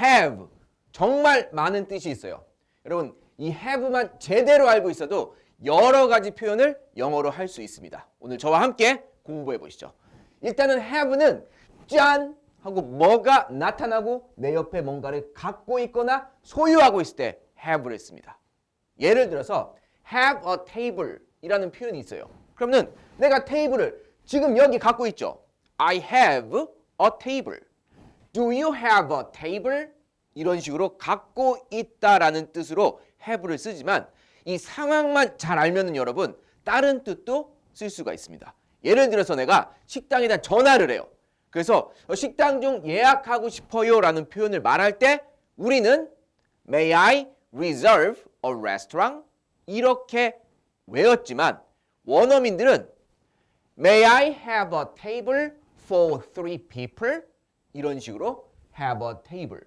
have 정말 많은 뜻이 있어요. 여러분 이 have만 제대로 알고 있어도 여러 가지 표현을 영어로 할 수 있습니다. 오늘 저와 함께 공부해 보시죠. 일단은 have는 짠 하고 뭐가 나타나고 내 옆에 뭔가를 갖고 있거나 소유하고 있을 때 have를 씁니다. 예를 들어서 have a table 이라는 표현이 있어요. 그러면 내가 테이블을 지금 여기 갖고 있죠. I have a table. Do you have a table? 이런 식으로 갖고 있다라는 뜻으로 have를 쓰지만 이 상황만 잘 알면은 여러분 다른 뜻도 쓸 수가 있습니다. 예를 들어서 내가 식당에다 전화를 해요. 그래서 식당 중 예약하고 싶어요라는 표현을 말할 때 우리는 May I reserve a restaurant? 이렇게 외웠지만 원어민들은 May I have a table for three people? 이런 식으로 have a table.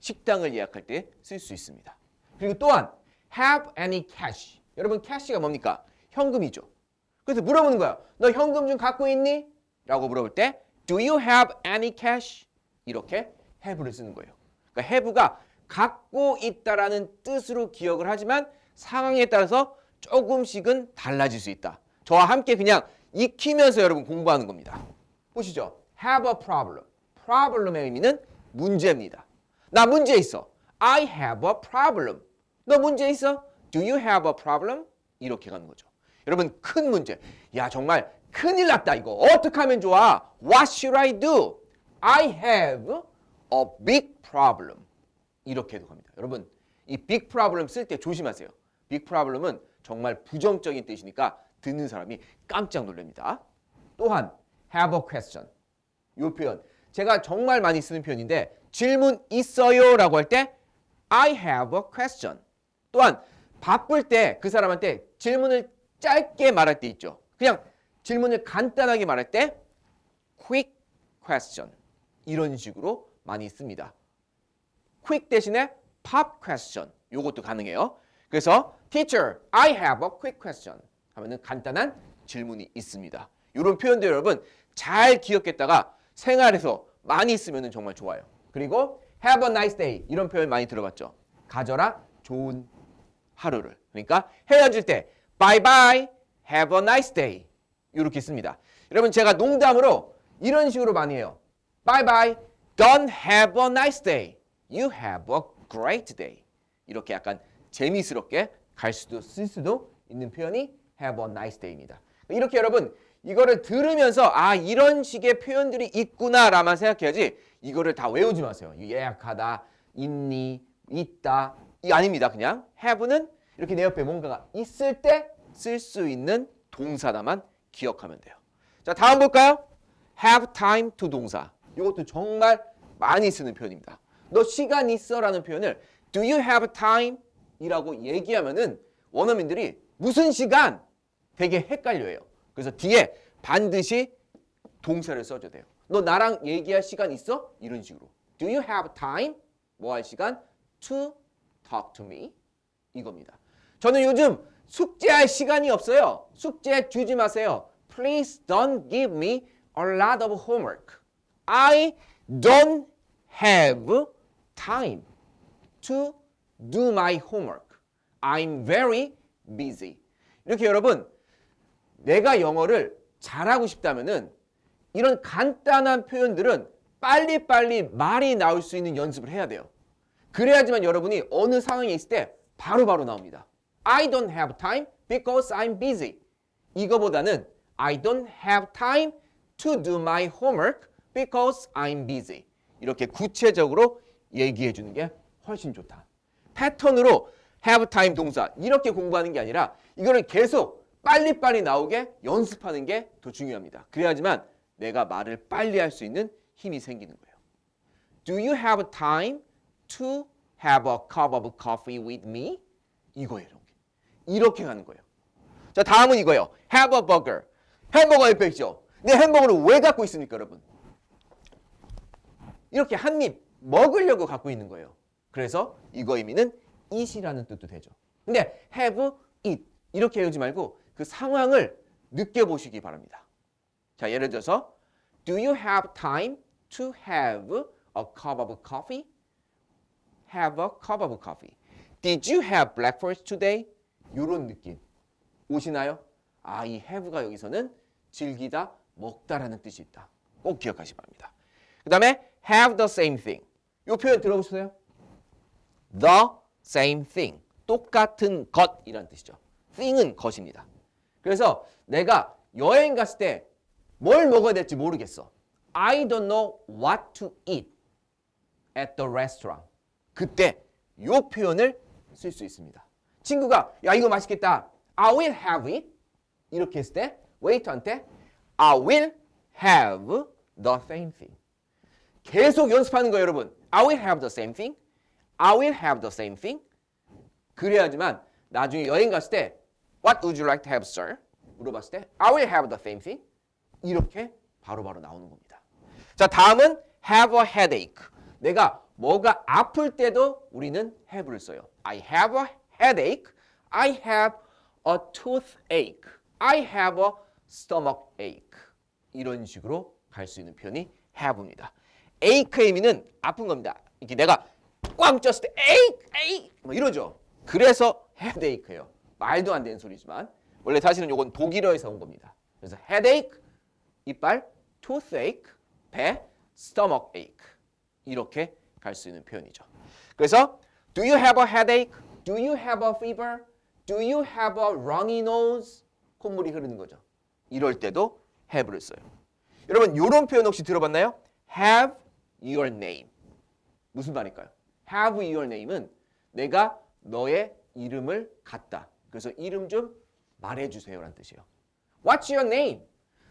식당을 예약할 때 쓸 수 있습니다. 그리고 또한 have any cash. 여러분 cash가 뭡니까? 현금이죠. 그래서 물어보는 거야. 너 현금 좀 갖고 있니? 라고 물어볼 때 Do you have any cash? 이렇게 have를 쓰는 거예요. 그러니까 have가 갖고 있다라는 뜻으로 기억을 하지만 상황에 따라서 조금씩은 달라질 수 있다. 저와 함께 그냥 익히면서 여러분 공부하는 겁니다. 보시죠. have a problem. Problem의 의미는 문제입니다. 나 문제 있어. I have a problem. 너 문제 있어? Do you have a problem? 이렇게 가는 거죠. 여러분 큰 문제. 야 정말 큰일 났다 이거. 어떻게 하면 좋아? What should I do? I have a big problem. 이렇게도 합니다. 여러분 이 big problem 쓸 때 조심하세요. big problem은 정말 부정적인 뜻이니까 듣는 사람이 깜짝 놀랍니다. 또한 have a question. 이 표현 제가 정말 많이 쓰는 표현인데 질문 있어요 라고 할 때 I have a question. 또한 바쁠 때 그 사람한테 질문을 짧게 말할 때 있죠. 그냥 질문을 간단하게 말할 때 quick question 이런 식으로 많이 씁니다. quick 대신에 pop question 요것도 가능해요. 그래서 teacher, I have a quick question 하면은 간단한 질문이 있습니다. 이런 표현들 여러분 잘 기억했다가 생활에서 많이 쓰면 정말 좋아요. 그리고 have a nice day 이런 표현 많이 들어봤죠. 가져라 좋은 하루를. 그러니까 헤어질 때 bye bye, have a nice day 이렇게 씁니다. 여러분 제가 농담으로 이런 식으로 많이 해요. bye bye, don't have a nice day, you have a great day. 이렇게 약간 재미스럽게 갈 수도 쓸 수도 있는 표현이 have a nice day입니다. 이렇게 여러분 이거를 들으면서 아 이런 식의 표현들이 있구나라만 생각해야지 이거를 다 외우지 마세요. 예약하다, 있니, 있다 이 아닙니다. 그냥 have는 이렇게 내 옆에 뭔가가 있을 때 쓸 수 있는 동사다만 기억하면 돼요. 자 다음 볼까요? have time to 동사. 이것도 정말 많이 쓰는 표현입니다. 너 시간 있어라는 표현을 do you have time? 이라고 얘기하면은 원어민들이 무슨 시간? 되게 헷갈려해요. 그래서 뒤에 반드시 동사를 써줘야 돼요. 너 나랑 얘기할 시간 있어? 이런 식으로. Do you have time? 뭐 할 시간? To talk to me. 이겁니다. 저는 요즘 숙제할 시간이 없어요. 숙제 주지 마세요. Please don't give me a lot of homework. I don't have time to do my homework. I'm very busy. 이렇게 여러분 내가 영어를 잘하고 싶다면은 이런 간단한 표현들은 빨리빨리 말이 나올 수 있는 연습을 해야 돼요. 그래야지만 여러분이 어느 상황에 있을 때 바로 바로 나옵니다. I don't have time because I'm busy. 이거보다는 I don't have time to do my homework because I'm busy. 이렇게 구체적으로 얘기해 주는 게 훨씬 좋다. 패턴으로 have time 동사 이렇게 공부하는 게 아니라 이거를 계속 빨리빨리 나오게 연습하는 게 더 중요합니다. 그래야지만 내가 말을 빨리 할 수 있는 힘이 생기는 거예요. Do you have time to have a cup of coffee with me? 이거예요. 이렇게. 가는 거예요. 자, 다음은 이거예요. Have a burger. 햄버거 있죠. 내 햄버거를 왜 갖고 있습니까, 여러분? 이렇게 한 입 먹으려고 갖고 있는 거예요. 그래서 이거 의미는 eat이라는 뜻도 되죠. 근데 have, eat 이렇게 외우지 말고 그 상황을 느껴보시기 바랍니다. 자, 예를 들어서 Do you have time to have a cup of coffee? have a cup of coffee? Did you have breakfast today? 이런 느낌 오시나요? 아, 이 have가 여기서는 즐기다, 먹다라는 뜻이 있다. 꼭 기억하시 기 바랍니다. 그 다음에 have the same thing. 이 표현 들어보셨어요? The same thing. 똑같은 것이라는 뜻이죠. thing은 것입니다. 그래서 내가 여행 갔을 때 뭘 먹어야 될지 모르겠어. I don't know what to eat at the restaurant. 그때 이 표현을 쓸 수 있습니다. 친구가 야 이거 맛있겠다. I will have it. 이렇게 했을 때 웨이터한테 I will have the same thing. 계속 연습하는 거예요, 여러분. I will have the same thing. I will have the same thing. 그래야지만 나중에 여행 갔을 때 What would you like to have, sir? 물어봤을 때 I will have the same thing. 이렇게 바로 바로 나오는 겁니다. 자, 다음은 have a headache. 내가 뭐가 아플 때도 우리는 have를 써요. I have a headache. I have a toothache. I have a stomach ache. 이런 식으로 갈 수 있는 표현이 have입니다. ache의 의미는 아픈 겁니다. 이렇게 내가 꽝 쪘을 때 ache, ache 뭐 이러죠. 그래서 headache예요. 말도 안 되는 소리지만 원래 사실은 이건 독일어에서 온 겁니다. 그래서 headache 이빨, toothache, 배, stomach ache 이렇게 갈 수 있는 표현이죠. 그래서 do you have a headache? Do you have a fever? Do you have a runny nose? 콧물이 흐르는 거죠. 이럴 때도 have를 써요. 여러분 이런 표현 혹시 들어봤나요? have your name. 무슨 말일까요? have your name은 내가 너의 이름을 갖다. 그래서 이름 좀 말해주세요라는 뜻이에요. What's your name?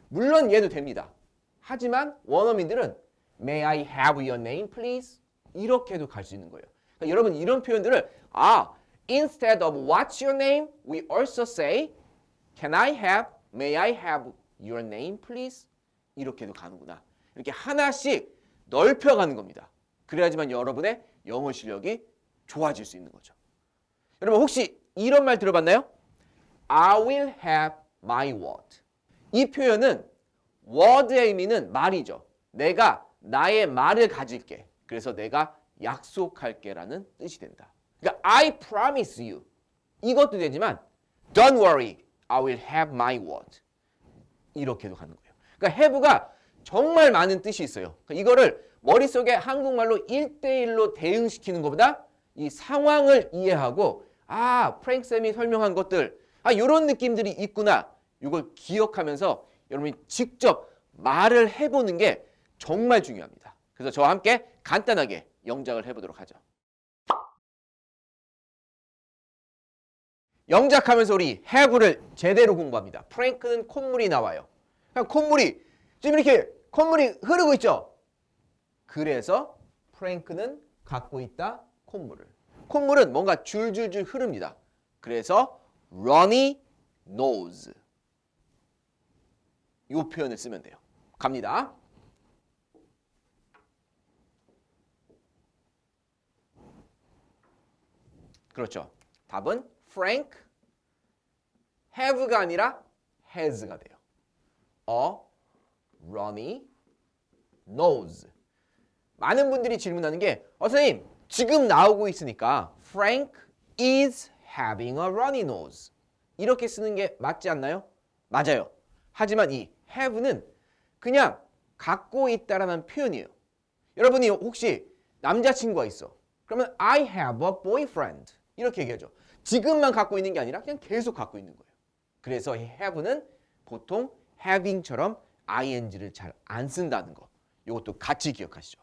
물론 얘도 됩니다. 하지만 원어민들은 May I have your name, please? 이렇게도 갈 수 있는 거예요. 그러니까 여러분 이런 표현들을 아 instead of What's your name, we also say Can I have, May I have your name, please? 이렇게도 가는구나. 이렇게 하나씩 넓혀가는 겁니다. 그래야지만 여러분의 영어 실력이 좋아질 수 있는 거죠. 여러분 혹시 이런 말 들어봤나요? I will have my word. 이 표현은 word의 의미는 말이죠. 내가 나의 말을 가질게. 그래서 내가 약속할게라는 뜻이 된다. 그러니까 I promise you. 이것도 되지만 don't worry. I will have my word. 이렇게도 가는 거예요. 그러니까 have가 정말 많은 뜻이 있어요. 그러니까 이거를 머릿속에 한국말로 1대1로 대응시키는 것보다 이 상황을 이해하고 아, 프랭크 쌤이 설명한 것들 아, 이런 느낌들이 있구나. 이걸 기억하면서 여러분이 직접 말을 해보는 게 정말 중요합니다. 그래서 저와 함께 간단하게 영작을 해보도록 하죠. 영작하면서 우리 have를 제대로 공부합니다. 프랭크는 콧물이 나와요. 그냥 콧물이 지금 이렇게 콧물이 흐르고 있죠. 그래서 프랭크는 갖고 있다 콧물을. 콧물은 뭔가 줄줄줄 흐릅니다. 그래서 runny nose. 이 표현을 쓰면 돼요. 갑니다. 그렇죠. 답은 Frank have가 아니라 has가 돼요. A runny nose. 많은 분들이 질문하는 게 어, 선생님 지금 나오고 있으니까 Frank is having a runny nose. 이렇게 쓰는 게 맞지 않나요? 맞아요. 하지만 이 have는 그냥 갖고 있다라는 표현이에요. 여러분이 혹시 남자친구가 있어. 그러면 I have a boyfriend. 이렇게 얘기하죠. 지금만 갖고 있는 게 아니라 그냥 계속 갖고 있는 거예요. 그래서 이 have는 보통 having처럼 ing를 잘 안 쓴다는 거. 이것도 같이 기억하시죠.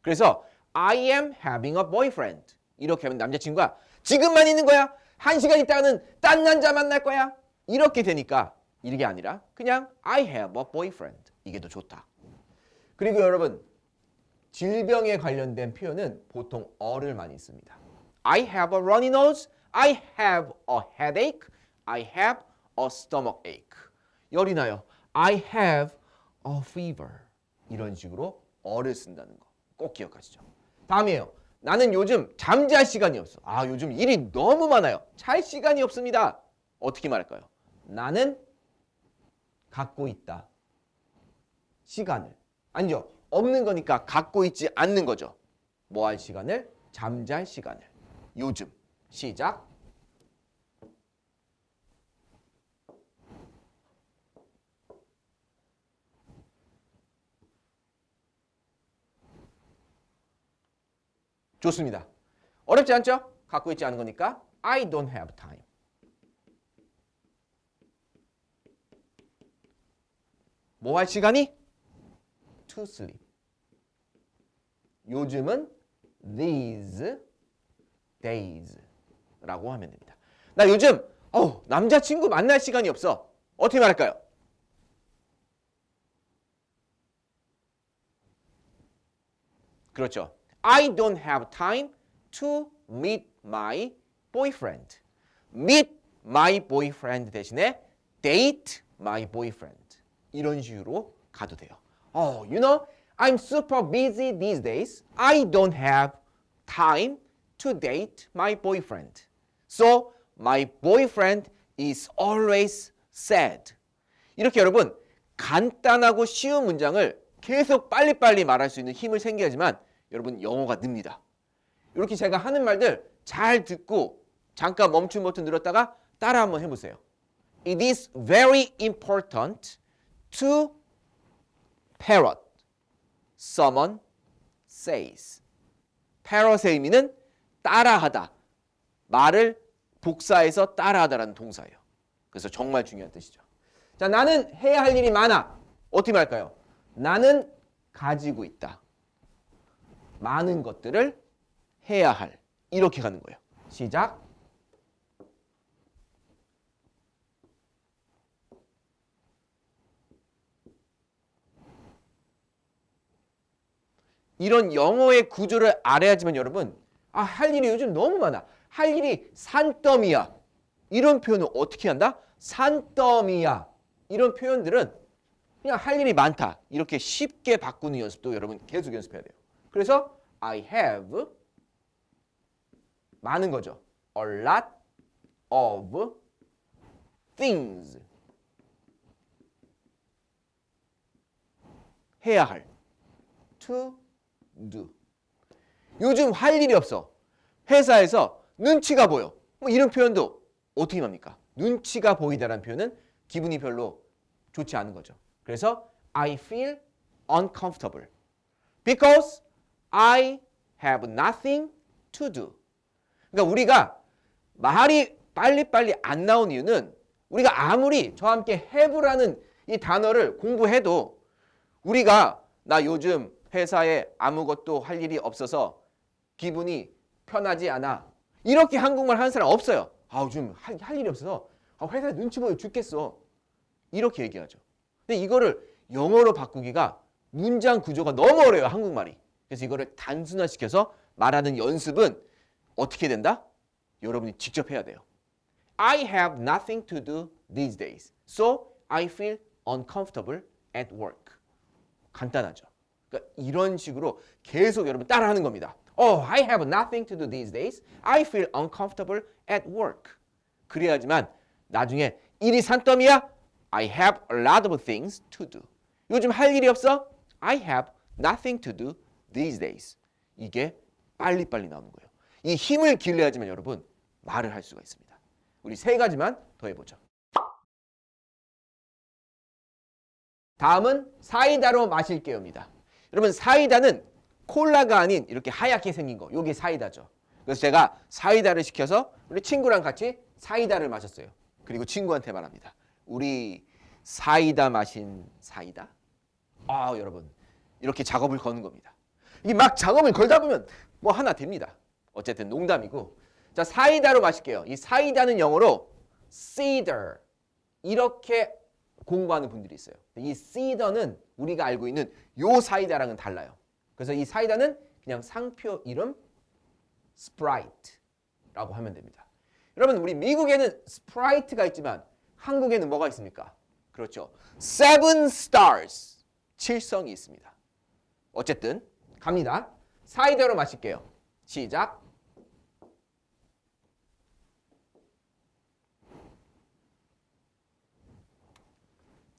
그래서 I am having a boyfriend. 이렇게 하면 남자친구가 지금만 있는 거야. 한 시간 있다가는 딴 남자 만날 거야. 이렇게 되니까 이게 아니라 그냥 I have a boyfriend. 이게 더 좋다. 그리고 여러분 질병에 관련된 표현은 보통 어를 많이 씁니다. I have a runny nose. I have a headache. I have a stomach ache. 열이 나요. I have a fever. 이런 식으로 어를 쓴다는 거 꼭 기억하시죠. 다음이에요. 나는 요즘 잠잘 시간이 없어. 아, 요즘 일이 너무 많아요. 잘 시간이 없습니다. 어떻게 말할까요? 나는 갖고 있다. 시간을. 아니죠. 없는 거니까 갖고 있지 않는 거죠. 뭐 할 시간을? 잠잘 시간을. 요즘. 시작. 좋습니다. 어렵지 않죠? 갖고 있지 않은 거니까 I don't have time. 뭐 할 시간이? To sleep. 요즘은 these days라고 하면 됩니다. 나 요즘 어, 남자친구 만날 시간이 없어. 어떻게 말할까요? 그렇죠. I don't have time to meet my boyfriend. meet my boyfriend 대신에 date my boyfriend. 이런 식으로 가도 돼요. Oh, you know, I'm super busy these days. I don't have time to date my boyfriend. So, my boyfriend is always sad. 이렇게 여러분, 간단하고 쉬운 문장을 계속 빨리빨리 말할 수 있는 힘을 생겨야지만 여러분 영어가 늡니다. 이렇게 제가 하는 말들 잘 듣고 잠깐 멈춤 버튼 눌렀다가 따라 한번 해보세요. It is very important to parrot someone says. parrot의 의미는 따라하다. 말을 복사해서 따라하다라는 동사예요. 그래서 정말 중요한 뜻이죠. 자, 나는 해야 할 일이 많아. 어떻게 말할까요? 나는 가지고 있다. 많은 것들을 해야 할. 이렇게 가는 거예요. 시작. 이런 영어의 구조를 알아야지만 여러분, 아, 할 일이 요즘 너무 많아. 할 일이 산더미야. 이런 표현을 어떻게 한다? 산더미야. 이런 표현들은 그냥 할 일이 많다. 이렇게 쉽게 바꾸는 연습도 여러분 계속 연습해야 돼요. 그래서 I have 많은 거죠. A lot of things 해야 할 to do 요즘 할 일이 없어. 회사에서 눈치가 보여. 뭐 이런 표현도 어떻게 합니까? 눈치가 보이다라는 표현은 기분이 별로 좋지 않은 거죠. 그래서 I feel uncomfortable because I have nothing to do. 그러니까 우리가 말이 빨리빨리 안 나온 이유는 우리가 아무리 저와 함께 have라는 이 단어를 공부해도 우리가 나 요즘 회사에 아무것도 할 일이 없어서 기분이 편하지 않아. 이렇게 한국말 하는 사람 없어요. 아, 요즘 할, 할 일이 없어서 아, 회사에 눈치 보여 죽겠어. 이렇게 얘기하죠. 근데 이거를 영어로 바꾸기가 문장 구조가 너무 어려워요, 한국말이. 그래서 이거를 단순화시켜서 말하는 연습은 어떻게 된다? 여러분이 직접 해야 돼요. I have nothing to do these days. So I feel uncomfortable at work. 간단하죠. 그러니까 이런 식으로 계속 여러분 따라하는 겁니다. Oh, I have nothing to do these days. I feel uncomfortable at work. 그래야지만 나중에 일이 산더미야. I have a lot of things to do. 요즘 할 일이 없어? I have nothing to do these days. 이게 빨리빨리 나오는 거예요. 이 힘을 길러야지만 여러분 말을 할 수가 있습니다. 우리 세 가지만 더 해보죠. 다음은 사이다로 마실게요입니다. 여러분 사이다는 콜라가 아닌 이렇게 하얗게 생긴 거. 요게 사이다죠. 그래서 제가 사이다를 시켜서 우리 친구랑 같이 사이다를 마셨어요. 그리고 친구한테 말합니다. 우리 사이다 마신 사이다. 아, 여러분. 이렇게 작업을 거는 겁니다. 이게 막 작업을 걸다 보면 뭐 하나 됩니다. 어쨌든 농담이고. 자, 사이다로 마실게요. 이 사이다는 영어로 cedar. 이렇게 공부하는 분들이 있어요. 이 cider는 우리가 알고 있는 요 사이다랑은 달라요. 그래서 이 사이다는 그냥 상표 이름 스프라이트라고 하면 됩니다. 여러분 우리 미국에는 스프라이트가 있지만 한국에는 뭐가 있습니까? 그렇죠. Seven Stars 칠성이 있습니다. 어쨌든 갑니다. 사이다로 마실게요. 시작.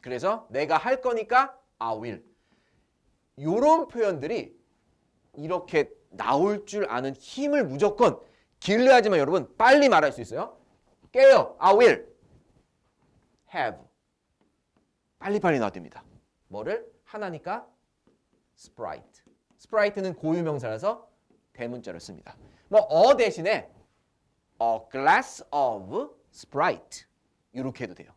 그래서 내가 할 거니까 I will. 요런 표현들이 이렇게 나올 줄 아는 힘을 무조건 길러야지만 여러분 빨리 말할 수 있어요. 깨요. I will have. 빨리빨리 나와야 됩니다. 뭐를? 하나니까 sprite. Sprite는 고유명사라서 대문자를 씁니다. 뭐 어 대신에 a glass of sprite 이렇게 해도 돼요.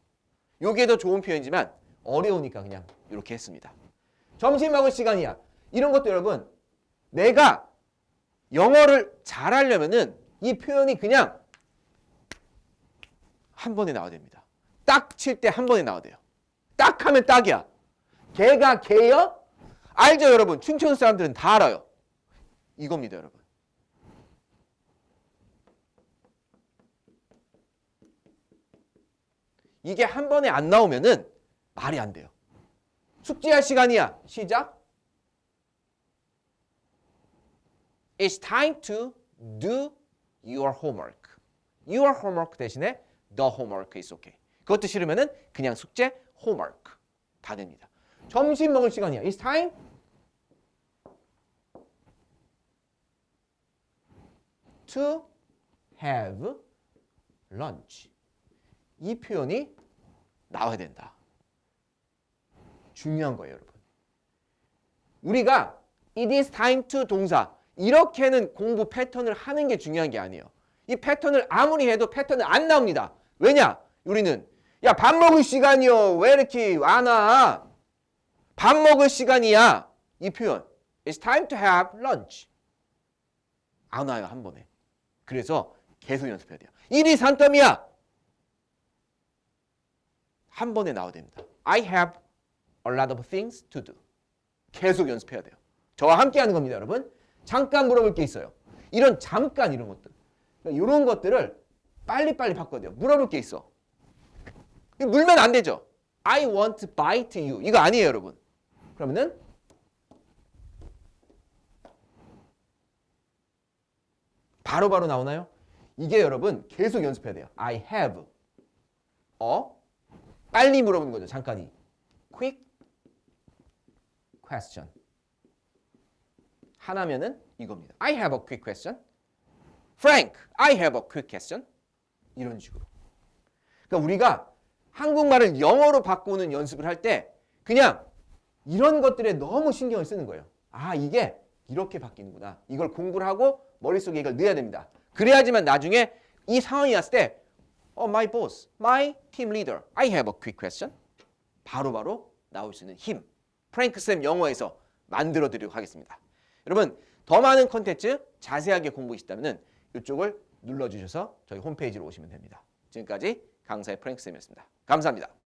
요게 더 좋은 표현이지만 어려우니까 그냥 이렇게 했습니다. 점심 먹을 시간이야. 이런 것도 여러분 내가 영어를 잘하려면은 이 표현이 그냥 한 번에 나와야 됩니다. 딱 칠 때 한 번에 나와야 돼요. 딱 하면 딱이야. 개가 개요? 알죠 여러분? 춘천 사람들은 다 알아요. 이겁니다 여러분. 이게 한 번에 안 나오면은 말이 안 돼요. 숙제할 시간이야. 시작. It's time to do your homework. Your homework 대신에 the homework is okay. 그것도 싫으면은 그냥 숙제 homework 다 됩니다. 점심 먹을 시간이야. It's time to have lunch. 이 표현이 나와야 된다. 중요한 거예요, 여러분. 우리가 it is time to 동사 이렇게는 공부 패턴을 하는 게 중요한 게 아니에요. 이 패턴을 아무리 해도 패턴은 안 나옵니다. 왜냐? 우리는 야 밥 먹을 시간이요. 왜 이렇게 안 와? 밥 먹을 시간이야. 이 표현. It's time to have lunch. 안 와요 한 번에. 그래서 계속 연습해야 돼요. 1이 산더미야. 한 번에 나와야 됩니다. I have a lot of things to do. 계속 연습해야 돼요. 저와 함께 하는 겁니다, 여러분. 잠깐 물어볼 게 있어요. 이런 잠깐 이런 것들. 그러니까 이런 것들을 빨리빨리 바꿔야 돼요. 물어볼 게 있어. 물면 안 되죠. I want to bite you. 이거 아니에요, 여러분. 그러면은 바로 바로 나오나요? 이게 여러분 계속 연습해야 돼요. I have a 빨리 물어보는 거죠. 잠깐이. quick question. 하나면은 이겁니다. I have a quick question. Frank, I have a quick question. 이런 식으로. 그러니까 우리가 한국말을 영어로 바꾸는 연습을 할 때 그냥 이런 것들에 너무 신경을 쓰는 거예요. 아, 이게 이렇게 바뀌는구나. 이걸 공부를 하고 머릿속에 이걸 넣어야 됩니다. 그래야지만 나중에 이 상황이 왔을 때 어, my boss, my team leader, I have a quick question. 바로 바로 나올 수 있는 힘. 프랭크 쌤 영어에서 만들어 드리도록 하겠습니다. 여러분, 더 많은 컨텐츠 자세하게 공부하고 싶다면 이쪽을 눌러 주셔서 저희 홈페이지로 오시면 됩니다. 지금까지 강사의 프랭크 쌤이었습니다. 감사합니다.